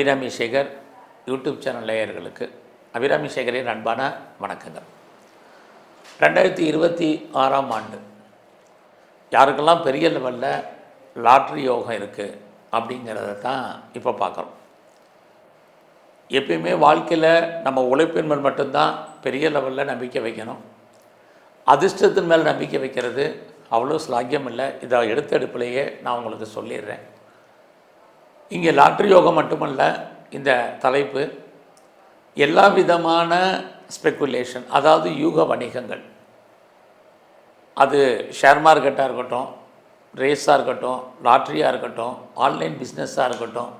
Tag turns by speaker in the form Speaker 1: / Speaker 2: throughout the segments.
Speaker 1: Abirami Sekar YouTube channel நேயர்களுக்கு அபிராமி சேகரின் அன்பான வணக்கங்கள். ரெண்டாயிரத்தி இருபத்தி ஆறாம் ஆண்டு யாருக்கெல்லாம் பெரிய லெவலில் லாட்ரி யோகம் இருக்குது அப்படிங்கிறத தான் இப்போ பார்க்குறோம் எப்பயுமே வாழ்க்கையில் நம்ம உழைப்பின் மேல் மட்டும்தான் பெரிய லெவலில் நம்பிக்கை வைக்கணும். அதிர்ஷ்டத்தின் மேல் நம்பிக்கை வைக்கிறது அவ்வளோ ஸ்லாக்கியம் இல்லை. இதை எடுத்த எடுப்பிலேயே நான் உங்களுக்கு சொல்லிடுறேன். இங்கே லாட்ரி யோகம் மட்டுமல்ல இந்த தலைப்பு எல்லா விதமான ஸ்பெக்குலேஷன் அதாவது யூக வணிகங்கள். அது ஷேர் மார்க்கெட்டாக இருக்கட்டும் ரேஸாக இருக்கட்டும் லாட்ரியாக இருக்கட்டும் ஆன்லைன் பிஸ்னஸாக இருக்கட்டும்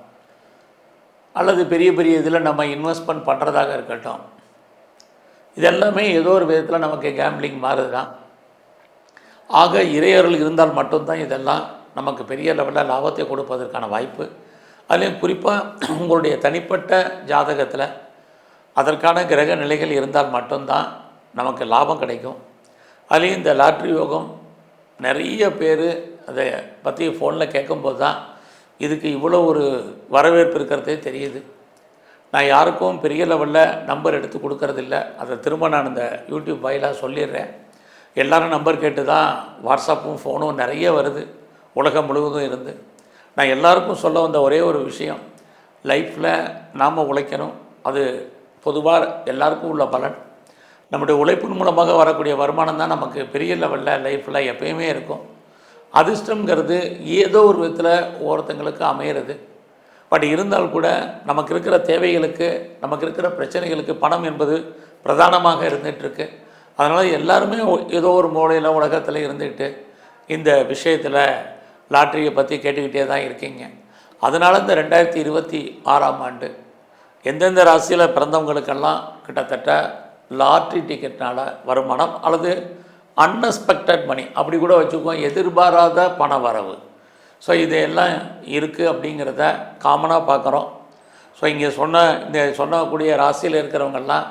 Speaker 1: அல்லது பெரிய பெரிய இதில் நம்ம இன்வெஸ்ட்மெண்ட் பண்ணுறதாக இருக்கட்டும். இதெல்லாமே ஏதோ ஒரு விதத்தில் நமக்கு கேம்பிளிங் மாறுது தான் ஆக இறையர்கள் இருந்தால் மட்டும்தான் இதெல்லாம் நமக்கு பெரிய லெவலில் லாபத்தை கொடுப்பதற்கான வாய்ப்பு. அதுலேயும் குறிப்பாக உங்களுடைய தனிப்பட்ட ஜாதகத்தில் அதற்கான கிரக நிலைகள் இருந்தால் மட்டும்தான் நமக்கு லாபம் கிடைக்கும். அதுலேயும் இந்த லாட்ரி யோகம் நிறைய பேர் அதை பற்றி ஃபோனில் கேட்கும்போது தான் இதுக்கு இவ்வளோ ஒரு வரவேற்பு இருக்கிறதே தெரியுது. நான் யாருக்கும் பெரிய லெவலில் நம்பர் எடுத்து கொடுக்கறதில்ல. அதை திரும்ப நான் இந்த யூடியூப் வாயிலாக சொல்லிடுறேன். எல்லாரும் நம்பர் கேட்டு தான் வாட்ஸ்அப்பும் ஃபோனும் நிறைய வருது. உலகம் முழுவதும் இருந்து. நான் எல்லாருக்கும் சொல்ல வந்த ஒரே ஒரு விஷயம். லைஃப்பில் நாம் உழைக்கணும். அது பொதுவாக எல்லாருக்கும் உள்ள பலன். நம்முடைய உழைப்பின் மூலமாக வரக்கூடிய வருமானம் தான் நமக்கு பெரிய லெவலில் லைஃப்பில் எப்பயுமே இருக்கும். அதிர்ஷ்டங்கிறது ஏதோ ஒரு விதத்தில் ஒருத்தங்களுக்கு அமையிறது. பட் இருந்தால் கூட நமக்கு இருக்கிற தேவைகளுக்கு நமக்கு இருக்கிற பிரச்சனைகளுக்கு பணம் என்பது பிரதானமாக இருந்துகிட்ருக்கு அதனால் எல்லாருமே ஏதோ ஒரு மூலையில் உலகத்தில் இருந்துக்கிட்டு இந்த விஷயத்தில் லாட்ரியை பற்றி கேட்டுக்கிட்டே தான் இருக்கீங்க. அதனால் இந்த ரெண்டாயிரத்தி இருபத்தி ஆறாம் ஆண்டு எந்தெந்த ராசியில் பிறந்தவங்களுக்கெல்லாம் கிட்டத்தட்ட லாட்ரி டிக்கெட்னால் வருமானம் அல்லது அன்எக்ஸ்பெக்டட் மணி அப்படி கூட வச்சுக்குவோம் எதிர்பாராத பண வரவு. ஸோ இதையெல்லாம் இருக்குது அப்படிங்கிறத காமனாக பார்க்குறோம். ஸோ இங்கே சொன்ன இந்த சொன்னக்கூடிய ராசியில் இருக்கிறவங்கெல்லாம்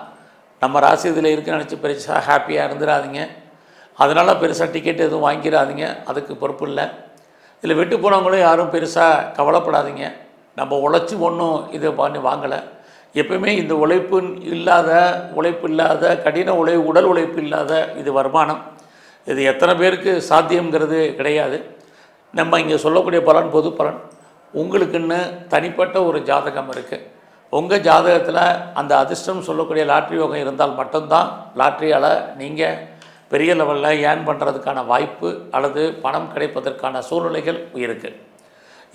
Speaker 1: நம்ம ராசி இதில் இருக்குன்னு நினச்சி பெருசாக ஹாப்பியாக இருந்துடாதீங்க அதனால் பெருசாக டிக்கெட் எதுவும் வாங்கிடாதீங்க அதுக்கு பொறுப்பு இல்லை. இதில் விட்டு போனவங்களும் யாரும் பெருசாக கவலைப்படாதீங்க. நம்ம உழைச்சி ஒன்றும் இதை பண்ணி வாங்கலை. எப்பவுமே இந்த உழைப்பு இல்லாத உழைப்பு இல்லாத கடின உழைப்பு உடல் உழைப்பு இல்லாத இது வருமானம். இது எத்தனை பேருக்கு சாத்தியங்கிறது கிடையாது. நம்ம இங்கே சொல்லக்கூடிய பலன் பொது பலன். உங்களுக்குன்னு தனிப்பட்ட ஒரு ஜாதகம் இருக்குது உங்கள் ஜாதகத்தில் அந்த அதிர்ஷ்டம் சொல்லக்கூடிய லாட்ரி யோகம் இருந்தால் மட்டும்தான் லாட்ரியால் நீங்கள் பெரிய லெவலில் ஏர்ன் பண்ணுறதுக்கான வாய்ப்பு அல்லது பணம் கிடைப்பதற்கான சூழ்நிலைகள் இருக்குது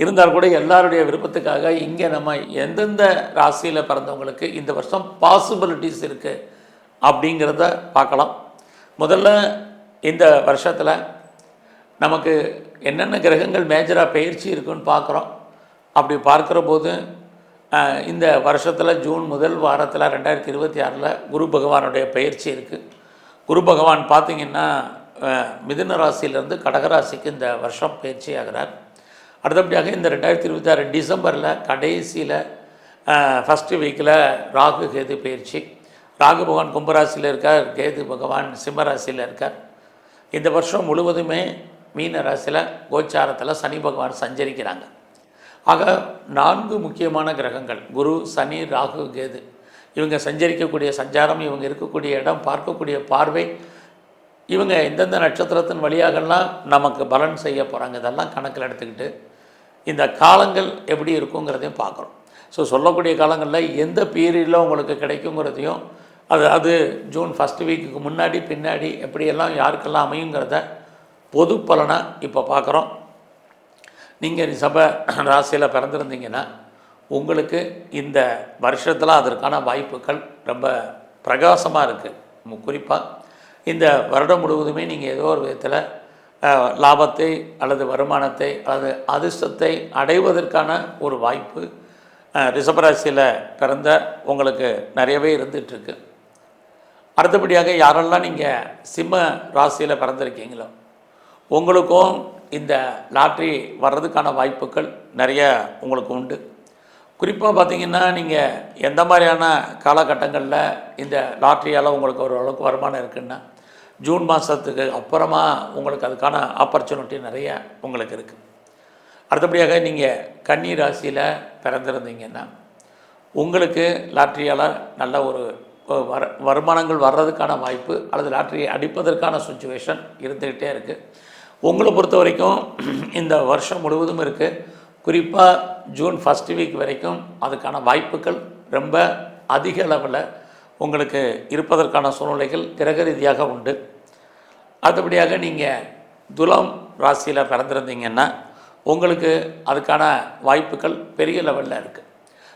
Speaker 1: இருந்தால் கூட எல்லாருடைய விருப்பத்துக்காக இங்கே நம்ம எந்தெந்த ராசியில் பிறந்தவங்களுக்கு இந்த வருஷம் பாசிபிலிட்டிஸ் இருக்குது அப்படிங்கிறத பார்க்கலாம். முதல்ல இந்த வருஷத்தில் நமக்கு என்னென்ன கிரகங்கள் மேஜராக பயிற்சி இருக்குன்னு பார்க்குறோம். அப்படி பார்க்குற போது இந்த வருஷத்தில் ஜூன் முதல் வாரத்தில் ரெண்டாயிரத்தி இருபத்தி ஆறில் குரு பகவானுடைய பயிற்சி இருக்குது குரு பகவான் பார்த்திங்கன்னா மிதுன ராசியிலேருந்து கடகராசிக்கு இந்த வருஷம் பயிற்சி ஆகிறார். அடுத்தபடியாக இந்த ரெண்டாயிரத்தி இருபத்தி ஆறு டிசம்பரில் கடைசியில் ஃபஸ்ட்டு வீக்கில் ராகு கேது பயிற்சி. ராகு பகவான் கும்பராசியில் இருக்கார் கேது பகவான் சிம்மராசியில் இருக்கார். இந்த வருஷம் முழுவதுமே மீன ராசியில் கோச்சாரத்தில் சனி பகவான் சஞ்சரிக்கிறாங்க. ஆக நான்கு முக்கியமான கிரகங்கள் குரு சனி ராகு கேது. இவங்க சஞ்சரிக்கக்கூடிய சஞ்சாரம் இவங்க இருக்கக்கூடிய இடம் பார்க்கக்கூடிய பார்வை இவங்க எந்தெந்த நட்சத்திரத்தின் வழியாகலாம் நமக்கு பலன் செய்ய போகிறாங்க இதெல்லாம் கணக்கில் எடுத்துக்கிட்டு இந்த காலங்கள் எப்படி இருக்குங்கிறதையும் பார்க்குறோம் ஸோ சொல்லக்கூடிய காலங்களில் எந்த பீரியடில் உங்களுக்கு கிடைக்குங்கிறதையும் அது அது ஜூன் ஃபஸ்ட் வீக்குக்கு முன்னாடி பின்னாடி எப்படியெல்லாம் யாருக்கெல்லாம் அமையுங்கிறத பொது பலனை இப்போ பார்க்குறோம். நீங்கள் சப ராசியில் பிறந்திருந்தீங்கன்னா உங்களுக்கு இந்த வருஷத்தில் அதற்கான வாய்ப்புகள் ரொம்ப பிரகாசமாக இருக்குது குறிப்பாக இந்த வருடம் முழுவதுமே நீங்கள் ஏதோ ஒரு விதத்தில் லாபத்தை அல்லது வருமானத்தை அல்லது அதிர்ஷ்டத்தை அடைவதற்கான ஒரு வாய்ப்பு ரிஷபராசியில் பிறந்த உங்களுக்கு நிறையவே இருந்துகிட்ருக்கு அடுத்தபடியாக யாரெல்லாம் நீங்கள் சிம்ம ராசியில் பிறந்திருக்கீங்களோ உங்களுக்கும் இந்த லாட்ரி வர்றதுக்கான வாய்ப்புகள் நிறைய உங்களுக்கு உண்டு. குறிப்பாக பார்த்தீங்கன்னா நீங்கள் எந்த மாதிரியான காலகட்டங்களில் இந்த லாட்ரியால் உங்களுக்கு ஒரு அளவுக்கு வருமானம் இருக்குன்னா ஜூன் மாதத்துக்கு அப்புறமா உங்களுக்கு அதுக்கான ஆப்பர்ச்சுனிட்டி நிறைய உங்களுக்கு இருக்குது அடுத்தபடியாக நீங்கள் கன்னி ராசியில் பிறந்திருந்தீங்கன்னா உங்களுக்கு லாட்ரியால் நல்ல ஒரு வர வருமானங்கள் வர்றதுக்கான வாய்ப்பு அல்லது லாட்ரியை அடிப்பதற்கான சுச்சுவேஷன் இருந்துக்கிட்டே இருக்குது உங்களை பொறுத்த வரைக்கும் இந்த வருஷம் முழுவதும் இருக்குது குறிப்பாக ஜூன் ஃபஸ்ட் வீக் வரைக்கும் அதுக்கான வாய்ப்புகள் ரொம்ப அதிக அளவில் உங்களுக்கு இருப்பதற்கான சூழ்நிலைகள் கிரக ரீதியாக உண்டு. அடுத்தபடியாக நீங்கள் துலாம் ராசியில் பிறந்திருந்தீங்கன்னா உங்களுக்கு அதுக்கான வாய்ப்புகள் பெரிய லெவலில் இருக்குது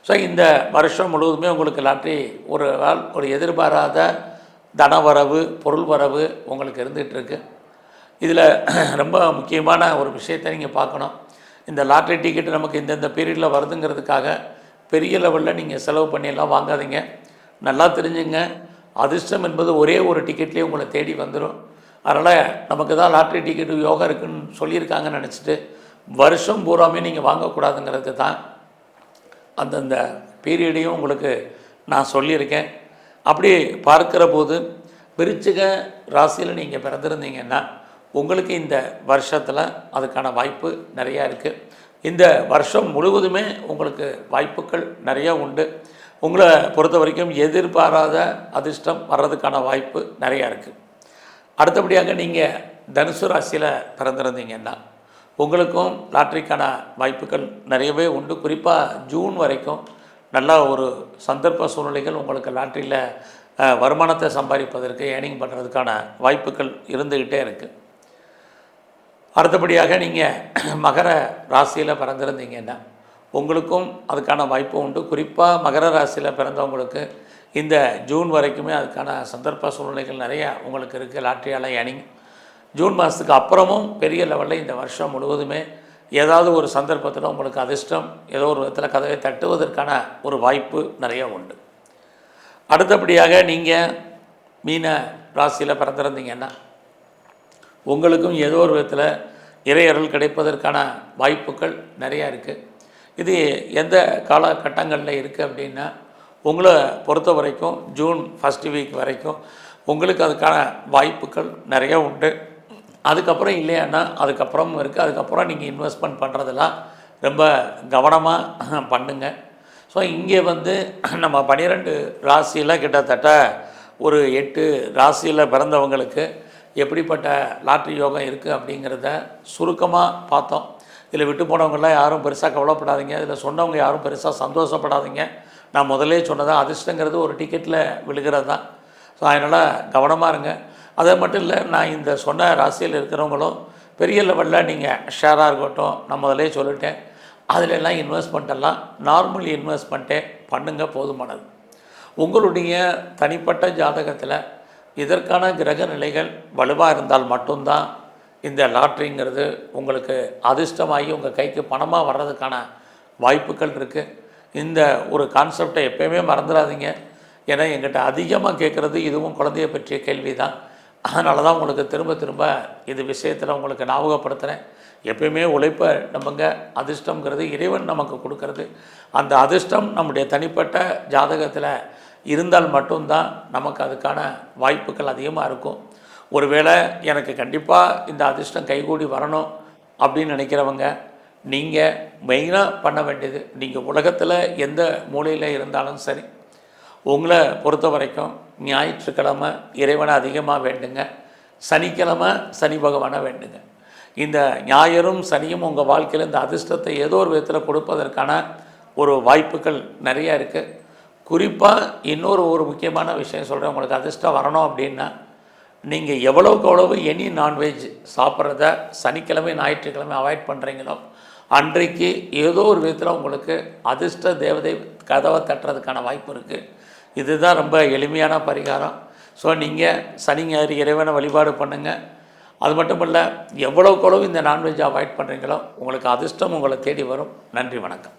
Speaker 1: ஸோ இந்த வருஷம் முழுவதுமே உங்களுக்கு லாட்ரி ஒரு ஒரு எதிர்பாராத தனவரவு பொருள் வரவு உங்களுக்கு இருந்துகிட்ருக்கு இதில் ரொம்ப முக்கியமான ஒரு விஷயத்தை நீங்கள் பார்க்கணும். இந்த லாட்ரி டிக்கெட் நமக்கு இந்தந்த பீரியடில் வருதுங்கிறதுக்காக பெரிய லெவலில் நீங்கள் செலவு பண்ணியெல்லாம் வாங்காதீங்க. நல்லா தெரிஞ்சுங்க. அதிர்ஷ்டம் என்பது ஒரே ஒரு டிக்கெட்லேயே உங்களை தேடி வந்துடும் அதனால் நமக்கு தான் லாட்ரி டிக்கெட் யோகா இருக்குன்னு சொல்லியிருக்காங்கன்னு நினச்சிட்டு வருஷம் பூராமே நீங்கள் வாங்கக்கூடாதுங்கிறது தான் அந்தந்த பீரியடையும் உங்களுக்கு நான் சொல்லியிருக்கேன். அப்படி பார்க்கிற போது விருச்சிக ராசியில் நீங்கள் பிறந்திருந்தீங்கன்னா உங்களுக்கு இந்த வருஷத்தில் அதுக்கான வாய்ப்பு நிறையா இருக்குது இந்த வருஷம் முழுவதுமே உங்களுக்கு வாய்ப்புகள் நிறையா உண்டு. உங்களை பொறுத்த வரைக்கும் எதிர்பாராத அதிர்ஷ்டம் வர்றதுக்கான வாய்ப்பு நிறையா இருக்குது அடுத்தபடியாக நீங்கள் தனுசு ராசியில் பிறந்திருந்தீங்கன்னா உங்களுக்கும் லாட்ரிக்கான வாய்ப்புகள் நிறையவே உண்டு. குறிப்பாக ஜூன் வரைக்கும் நல்ல ஒரு சந்தர்ப்ப சூழ்நிலைகள் உங்களுக்கு லாட்ரியில் வருமானத்தை சம்பாதிப்பதற்கு ஏர்னிங் பண்ணுறதுக்கான வாய்ப்புகள் இருந்துக்கிட்டே இருக்குது அடுத்தபடியாக நீங்கள் மகர ராசியில் பிறந்திருந்தீங்கன்னா உங்களுக்கும் அதுக்கான வாய்ப்பு உண்டு. குறிப்பாக மகர ராசியில் பிறந்தவங்களுக்கு இந்த ஜூன் வரைக்குமே அதுக்கான சந்தர்ப்ப சூழ்நிலைகள் நிறையா உங்களுக்கு இருக்குது லாட்ரியால் ஏர்னிங் ஜூன் மாதத்துக்கு அப்புறமும் பெரிய லெவலில் இந்த வருஷம் முழுவதுமே ஏதாவது ஒரு சந்தர்ப்பத்தில் உங்களுக்கு அதிர்ஷ்டம் ஏதோ ஒரு விதத்தில் கதவை தட்டுவதற்கான ஒரு வாய்ப்பு நிறைய உண்டு. அடுத்தபடியாக நீங்கள் மீன ராசியில் பிறந்திருந்தீங்கன்னா உங்களுக்கும் ஏதோ ஒரு விதத்தில் இறையருள் கிடைப்பதற்கான வாய்ப்புகள் நிறையா இருக்குது இது எந்த காலகட்டங்களில் இருக்குது அப்படின்னா உங்களை பொறுத்த வரைக்கும் ஜூன் ஃபஸ்ட் வீக் வரைக்கும் உங்களுக்கு அதுக்கான வாய்ப்புகள் நிறைய உண்டு. அதுக்கப்புறம் இல்லையான்னா அதுக்கப்புறமும் இருக்குது அதுக்கப்புறம் நீங்கள் இன்வெஸ்ட்மெண்ட் பண்ணுறதெல்லாம் ரொம்ப கவனமாக பண்ணுங்கள் ஸோ இங்கே வந்து நம்ம பன்னிரெண்டு ராசியில் கிட்டத்தட்ட ஒரு எட்டு ராசியில் பிறந்தவங்களுக்கு எப்படிப்பட்ட லாட்ரி யோகம் இருக்குது அப்படிங்கிறத சுருக்கமாக பார்த்தோம். இதில் விட்டு போனவங்களாம் யாரும் பெருசாக கவலைப்படாதீங்க. இதில் சொன்னவங்க யாரும் பெருசாக சந்தோஷப்படாதீங்க. நான் முதலே சொன்னதான் அதிர்ஷ்டங்கிறது ஒரு டிக்கெட்டில் விழுகிறது தான் ஸோ அதனால் கவனமாக இருங்க. அது மட்டும் இல்லை நான் இந்த சொன்ன ராசியில் இருக்கிறவங்களும் பெரிய லெவலில் நீங்கள் ஷேராக இருக்கட்டும் நான் முதலே சொல்லிட்டேன். அதில் எல்லாம் நார்மல் இன்வெஸ்ட்மெண்ட்டே பண்ணுங்க போதுமானது. உங்களுடைய தனிப்பட்ட ஜாதகத்தில் இதற்கான கிரக நிலைகள் வலுவாக இருந்தால் மட்டும்தான் இந்த லாட்ரிங்கிறது உங்களுக்கு அதிர்ஷ்டமாகி உங்கள் கைக்கு பணமாக வர்றதுக்கான வாய்ப்புகள் இருக்குது இந்த ஒரு கான்செப்டை எப்பயுமே மறந்துடாதீங்க. ஏன்னா எங்கிட்ட அதிகமாக கேட்குறது இதுவும் குழந்தைய பற்றிய கேள்வி தான் அதனால தான் உங்களுக்கு திரும்ப திரும்ப இது விஷயத்தில் உங்களுக்கு ஞாபகப்படுத்துகிறேன் எப்பயுமே உழைப்பை நம்புங்க. அதிர்ஷ்டங்கிறது இறைவன் நமக்கு கொடுக்கறது. அந்த அதிர்ஷ்டம் நம்முடைய தனிப்பட்ட ஜாதகத்தில் இருந்தால் மட்டும்தான் நமக்கு அதுக்கான வாய்ப்புகள் அதிகமாக இருக்கும். ஒருவேளை எனக்கு கண்டிப்பாக இந்த அதிர்ஷ்டம் கைகூடி வரணும் அப்படின்னு நினைக்கிறவங்க நீங்கள் மெயினாக பண்ண வேண்டியது நீங்கள் உலகத்தில் எந்த மூலையில் இருந்தாலும் சரி உங்களை பொறுத்த வரைக்கும் ஞாயிற்றுக்கிழமை இறைவனை அதிகமாக வேண்டுங்க. சனிக்கிழமை சனி பகவானை வேண்டுங்க. இந்த ஞாயிறும் சனியும் உங்கள் வாழ்க்கையில் இந்த அதிர்ஷ்டத்தை ஏதோ ஒரு விதத்தில் கொடுப்பதற்கான ஒரு வாய்ப்புகள் நிறையா இருக்குது குறிப்பாக இன்னொரு ஒரு முக்கியமான விஷயம் சொல்கிறேன் உங்களுக்கு அதிர்ஷ்டம் வரணும் அப்படின்னா நீங்கள் எவ்வளவுக்கு எவ்வளவு எனி நான்வெஜ் சாப்பிட்றத சனிக்கிழமை ஞாயிற்றுக்கிழமை அவாய்ட் பண்ணுறீங்களோ அன்றைக்கு ஏதோ ஒரு விதத்தில் உங்களுக்கு அதிர்ஷ்ட தேவதை கதவை தட்டுறதுக்கான வாய்ப்பு இருக்குது இதுதான் ரொம்ப எளிமையான பரிகாரம். ஸோ நீங்கள் சனி ஞாயிறு இறைவனை வழிபாடு பண்ணுங்கள் அது மட்டும் இல்லை எவ்வளோக்கு எவ்வளவு இந்த நான்வெஜ் அவாய்ட் பண்ணுறீங்களோ உங்களுக்கு அதிர்ஷ்டம் உங்களை தேடி வரும். நன்றி வணக்கம்.